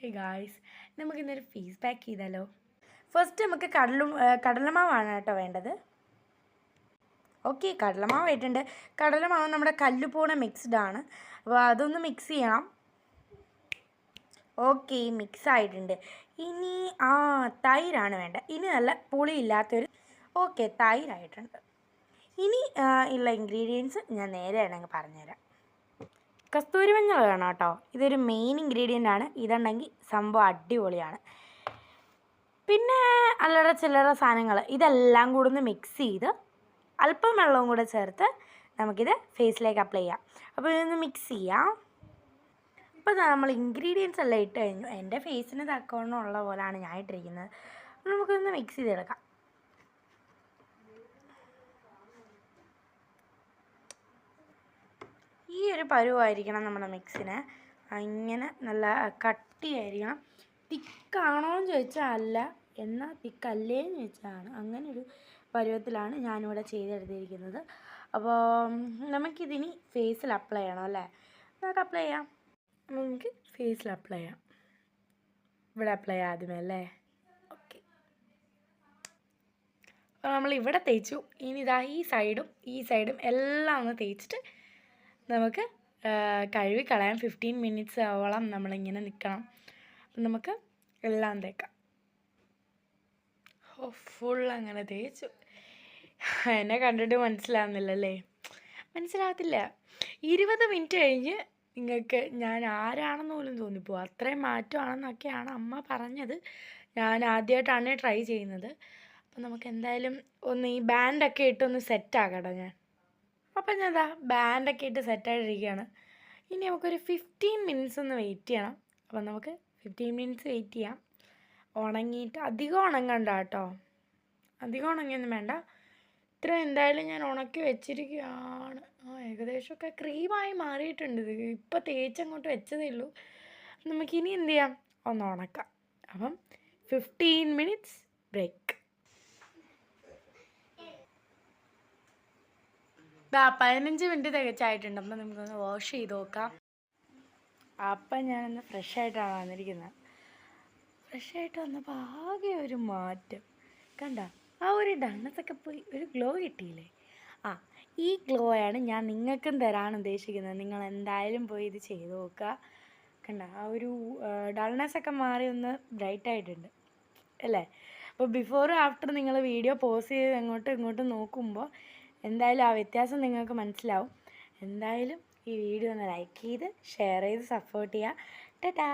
Hey guys നമുക്ക് ഇന്നൊരു fees pack ചെയ്താലോ? ഫസ്റ്റ് നമുക്ക് കടലും കടലമാവാണ് കേട്ടോ വേണ്ടത്. ഓക്കെ കടലമാവ് ആയിട്ടുണ്ട്. കടലമാവ് നമ്മുടെ കല്ലുപോണ മിക്സ്ഡ് ആണ്. അപ്പോൾ അതൊന്ന് മിക്സ് ചെയ്യണം. ഓക്കെ മിക്സ് ആയിട്ടുണ്ട്. ഇനി ആ തൈരാണ് വേണ്ട ഇനി നല്ല പുളി പുളിയില്ലാത്തൊരു ഓക്കെ തൈരായിട്ടുണ്ട്. ഇനി ഉള്ള ഇൻഗ്രീഡിയൻസ് ഞാൻ നേരെ അങ്ങ് പറഞ്ഞുതരാം. കസ്തൂരി മഞ്ഞൾ വേണം കേട്ടോ. ഇതൊരു മെയിൻ ഇൻഗ്രീഡിയന്റ് ആണ്. ഇതുണ്ടെങ്കിൽ സംഭവം അടിപൊളിയാണ്. പിന്നെ അല്ലറ ചില്ലറ സാധനങ്ങൾ ഇതെല്ലാം കൂടെ ഒന്ന് മിക്സ് ചെയ്ത് അല്പം വെള്ളവും കൂടെ ചേർത്ത് നമുക്കിത് ഫേസിലേക്ക് അപ്ലൈ ചെയ്യാം. അപ്പോൾ ഇതൊന്ന് മിക്സ് ചെയ്യാം. അപ്പോൾ നമ്മൾ ഇൻഗ്രീഡിയൻസ് എല്ലാം ഇട്ട് കഴിഞ്ഞു. എന്റെ ഫേസിന് തക്കവണ്ണം ഉള്ള പോലെയാണ് ഞാൻ ഇട്ടിരിക്കുന്നത്. നമുക്കൊന്ന് മിക്സ് ചെയ്തെടുക്കാം ഈ ഒരു പരുവായിരിക്കണം നമ്മുടെ മിക്സിന്. ഇങ്ങനെ നല്ല കട്ടിയായിരിക്കണം. തിക്കാണോ എന്ന് ചോദിച്ചാൽ അല്ല. എന്നാൽ തിക്കല്ലേ എന്ന് ചോദിച്ചാണ്. അങ്ങനെ ഒരു പരുവത്തിലാണ് ഞാനിവിടെ ചെയ്തെടുത്തിരിക്കുന്നത്. അപ്പോൾ നമുക്കിതിനി ഫേസിൽ അപ്ലൈ ചെയ്യണം അല്ലേ? നമുക്ക് അപ്ലൈ ചെയ്യാം. നമുക്ക് ഫേസിൽ അപ്ലൈ ചെയ്യാം. ഇവിടെ അപ്ലൈ ചെയ്യാം ആദ്യമേ അല്ലേ? ഓക്കെ. അപ്പോൾ നമ്മൾ ഇവിടെ തേച്ചു. ഇനി ഇതാ ഈ സൈഡും ഈ സൈഡും എല്ലാം ഒന്ന് തേച്ചിട്ട് നമുക്ക് കഴുകി കളയാൻ ഫിഫ്റ്റീൻ മിനിറ്റ്സ് ആവോളം നമ്മളിങ്ങനെ നിൽക്കണം അപ്പം നമുക്ക് എല്ലാം തേക്കാം. ഫുൾ അങ്ങനെ തേച്ചു. എന്നെ കണ്ടിട്ട് മനസ്സിലാവുന്നില്ലല്ലേ? മനസ്സിലാകത്തില്ല ഇരുപത് മിനിറ്റ് കഴിഞ്ഞ് നിങ്ങൾക്ക് ഞാൻ ആരാണെന്ന് പോലും തോന്നിപ്പോ അത്രയും മാറ്റമാണെന്നൊക്കെയാണ് അമ്മ പറഞ്ഞത്. ഞാൻ ആദ്യമായിട്ടാണ് ട്രൈ ചെയ്യുന്നത്. അപ്പം നമുക്ക് എന്തായാലും ഒന്ന് ഈ ബാൻഡൊക്കെ ഇട്ടൊന്ന് സെറ്റാക്കട്ടെ ഞാൻ. അപ്പം ഞാൻ ദാ ബാൻഡൊക്കെ ഇട്ട് സെറ്റായിട്ടിരിക്കുകയാണ് ഇനി നമുക്കൊരു ഫിഫ്റ്റീൻ മിനിറ്റ്സ് ഒന്ന് വെയിറ്റ് ചെയ്യണം. അപ്പം നമുക്ക് ഫിഫ്റ്റീൻ മിനിറ്റ്സ് വെയിറ്റ് ചെയ്യാം. ഉണങ്ങിയിട്ട് അധികം ഉണങ്ങണ്ട കേട്ടോ. അധികം ഉണങ്ങിയൊന്നും വേണ്ട. ഇത്ര എന്തായാലും ഞാൻ ഉണക്കി വെച്ചിരിക്കുകയാണ്. ആ ഏകദേശമൊക്കെ ക്രീമായി മാറിയിട്ടുണ്ട് ഇത്. ഇപ്പം തേച്ചങ്ങോട്ട് വെച്ചതേ ഉള്ളൂ. നമുക്കിനി എന്ത് ചെയ്യാം? ഒന്ന് ഉണക്കാം. അപ്പം ഫിഫ്റ്റീൻ മിനിറ്റ്സ് ബ്രേക്ക് പതിനഞ്ച് മിനിറ്റ് തികച്ചായിട്ടുണ്ട്. അപ്പം നമുക്കൊന്ന് വാഷ് ചെയ്ത് നോക്കാം. അപ്പം ഞാനൊന്ന് ഫ്രഷ് ആയിട്ടാണ് വന്നിരിക്കുന്നത്. ഫ്രഷ് ആയിട്ട് വന്നപ്പോൾ ആകെ ഒരു മാറ്റം. കണ്ട? ആ ഒരു ഡണ്ണത്തൊക്കെ പോയി ഒരു ഗ്ലോ കിട്ടിയില്ലേ? ആ ഈ ഗ്ലോ ആണ് ഞാൻ നിങ്ങൾക്കും തരാൻ ഉദ്ദേശിക്കുന്നത്. നിങ്ങൾ എന്തായാലും പോയി ഇത് ചെയ്ത് നോക്കുക. കണ്ട? ആ ഒരു ഡൾനെസ് ഒക്കെ മാറി ഒന്ന് ബ്രൈറ്റ് ആയിട്ടുണ്ട്. അല്ലേ? അപ്പോൾ ബിഫോറും ആഫ്റ്റർ നിങ്ങൾ വീഡിയോ പോസ് ചെയ്ത് അങ്ങോട്ടും ഇങ്ങോട്ടും നോക്കുമ്പോൾ എന്തായാലും ആ വ്യത്യാസം നിങ്ങൾക്ക് മനസ്സിലാവും. എന്തായാലും ഈ വീഡിയോ ഒന്ന് ലൈക്ക് ചെയ്ത് ഷെയർ ചെയ്ത് സപ്പോർട്ട് ചെയ്യുക ടാറ്റാ.